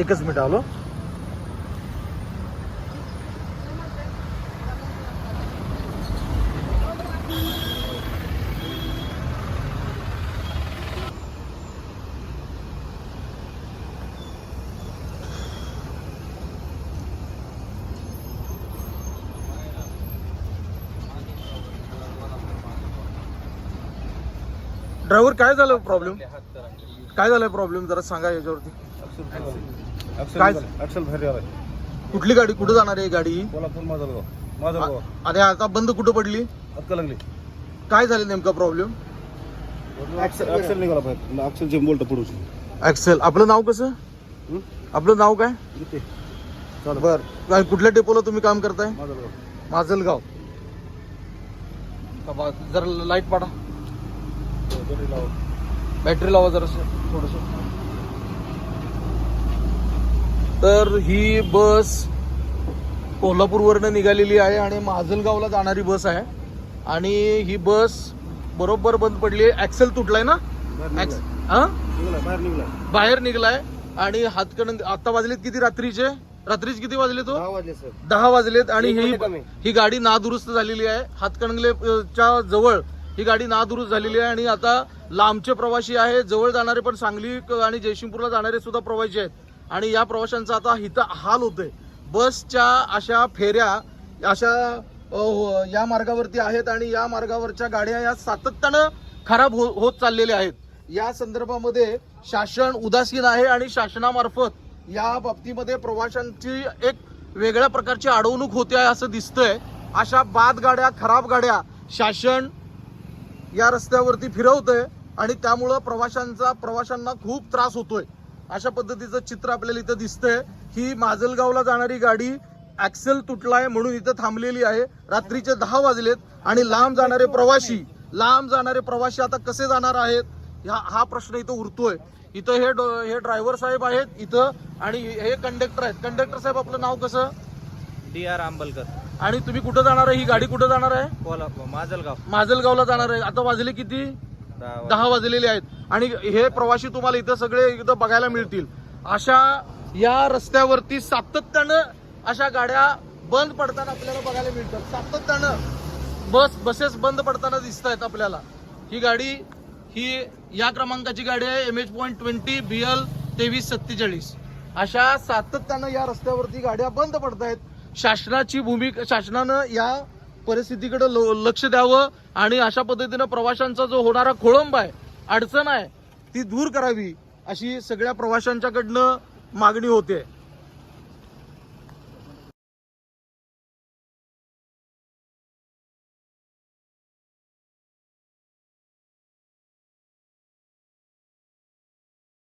एकच मिनिट आलो. ड्रायव्हर काय झालं प्रॉब्लेम काय झालं प्रॉब्लेम जरा सांगा याच्यावरती. काय? अक्षल कुठली गाडी? कुठं जाणार आहे गाडी? कोल्हापूर माजलगाव. माजलगाव. आणि आता बंद कुठं पडली? अक्कलंगली काय झालं नेमका प्रॉब्लेम निघाला पाहिजे पडू ऍक्सेल आपलं नाव कसं? आपलं नाव काय? बर. काय कुठल्या डेपोला तुम्ही काम करताय? माजलगाव. माजलगाव. जरा लाइट पाडा. बॅटरी लावा. जरा थोडस. तर ही बस कोल्हापूरवरनं निघालेली आहे आणि माजलगावला जाणारी बस आहे. आणि ही बस बरोबर बंद पडली आहे. ऍक्सेल तुटलाय ना? बाहेर निघाला बाहेर निघलाय. आणि हातकण आता वाजलेत किती रात्रीचे? रात्रीचे किती वाजले तो? दहा वाजलेत आणि ही. ही गाडी नादुरुस्त झालेली आहे. हातकणंगलेच्या जवळ ही गाडी नादुरुस्त झालेली आहे आणि आता लांबचे प्रवासी आहे. जवळ जाणारे पण सांगली आणि जयसिंगपूरला जाणारे सुद्धा प्रवासी आहेत. आणि या प्रवाशांचा आता हिथं हाल होतोय. बसच्या अशा फेऱ्या अशा हो- या मार्गावरती आहेत आणि या मार्गावरच्या गाड्या या सातत्यानं खराब हो- होत चाललेल्या आहेत. या संदर्भामध्ये शासन उदासीन आहे आणि शासनामार्फत या बाबतीमध्ये प्रवाशांची एक वेगळ्या प्रकारची अडवणूक होते आहे असं दिसतंय. अशा बाद गाड्या खराब गाड्या शासन या रस्त्यावरती फिरवतंय आणि त्यामुळं प्रवाशांचा प्रवाशांना खूप त्रास होतोय. अशा पद्धतीचं चित्र आपल्याला इथं दिसतंय. ही माजलगावला जाणारी गाडी ऍक्सेल तुटलाय म्हणून इथं थांबलेली आहे. रात्रीचे दहा वाजलेत आणि लांब जाणारे प्रवासी लांब जाणारे प्रवासी आता कसे जाणार आहेत? हा हा प्रश्न इथं उरतोय. इथं हे हे ड्रायव्हर साहेब आहेत इथं आणि हे कंडक्टर आहेत. कंडक्टर साहेब आपलं नाव कसं? D R Ambalkar. आणि तुम्ही कुठं जाणार आहे? ही गाडी कुठं जाणार आहे? कोल्हापूर माजलगाव. माजलगावला जाणार आहे. आता वाजले किती? दहा वाजलेले आहेत. आणि हे प्रवासी तुम्हाला इथं सगळे इथं बघायला मिळतील. अशा या रस्त्यावरती सातत्यानं अशा गाड्या बंद पडताना आपल्याला बघायला मिळतात. सातत्यानं बस बसेस बंद पडताना दिसत आहेत आपल्याला. ही गाडी ही या क्रमांकाची गाडी आहे M H point twenty B L तेवीस सत्तेचाळीस. अशा सातत्यानं या रस्त्यावरती गाड्या बंद पडत आहेत शासनाची भूमिका शासनानं या परिस्थितीकडे लक्ष द्यावं आणि अशा पद्धतीनं प्रवाशांचा जो होणारा खोळंब आहे अडचण आहे ती दूर करावी अशी सगळ्या प्रवाशांच्याकडनं मागणी होते.